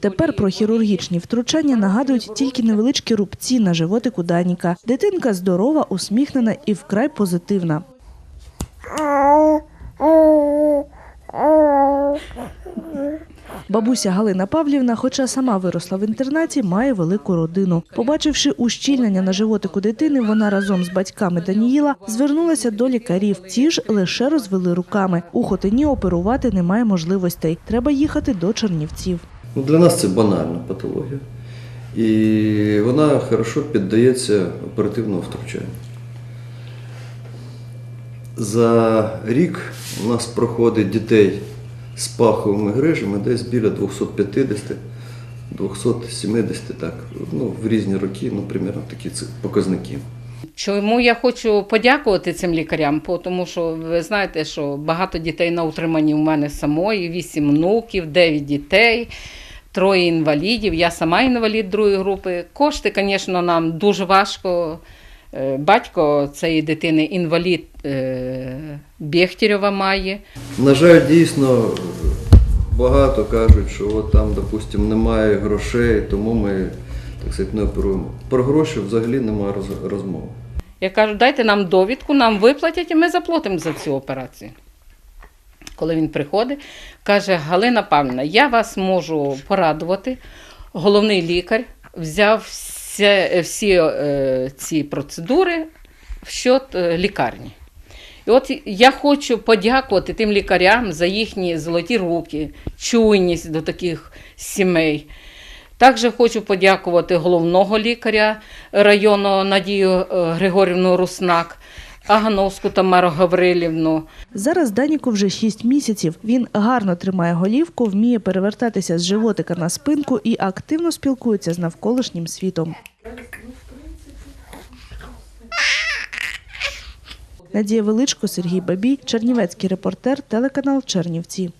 Тепер про хірургічні втручання нагадують тільки невеличкі рубці на животику Даніка. Дитинка здорова, усміхнена і вкрай позитивна. Бабуся Галина Павлівна, хоча сама виросла в інтернаті, має велику родину. Побачивши ущільнення на животику дитини, вона разом з батьками Даніїла звернулася до лікарів. Ті ж лише розвели руками. У Хотині оперувати немає можливостей. Треба їхати до Чернівців. Ну, для нас це банальна патологія. І вона хорошо піддається оперативному втручанню. За рік у нас проходить дітей з паховими грижами десь біля 250-270, так, ну, в різні роки, ну, примерно такі показники. Чому я хочу подякувати цим лікарям? Тому що ви знаєте, що багато дітей на утриманні у мене самої, вісім внуків, дев'ять дітей, троє інвалідів. Я сама інвалід другої групи. Кошти, звісно, нам дуже важко. Е, Батько цієї дитини інвалід е, Бєхтєрєва має. На жаль, дійсно багато кажуть, що от там, допустимо, немає грошей, тому ми так сказати, не оперуємо. Про гроші взагалі немає роз- розмови. Я кажу, дайте нам довідку, нам виплатять, і ми заплатимо за цю операцію. Коли він приходить, каже: Галина Павлівна, я вас можу порадувати. Головний лікар взяв всі, всі е, ці процедури в счет е, лікарні. І от я хочу подякувати тим лікарям за їхні золоті руки, чуйність до таких сімей. Також хочу подякувати головного лікаря району Надію е, Григорівну Руснак, Агановську Тамару Гаврилівну. Зараз Даніку вже 6 місяців. Він гарно тримає голівку, вміє перевертатися з животика на спинку і активно спілкується з навколишнім світом. Надія Величко, Сергій Бабій, Чернівецький репортер, телеканал Чернівці.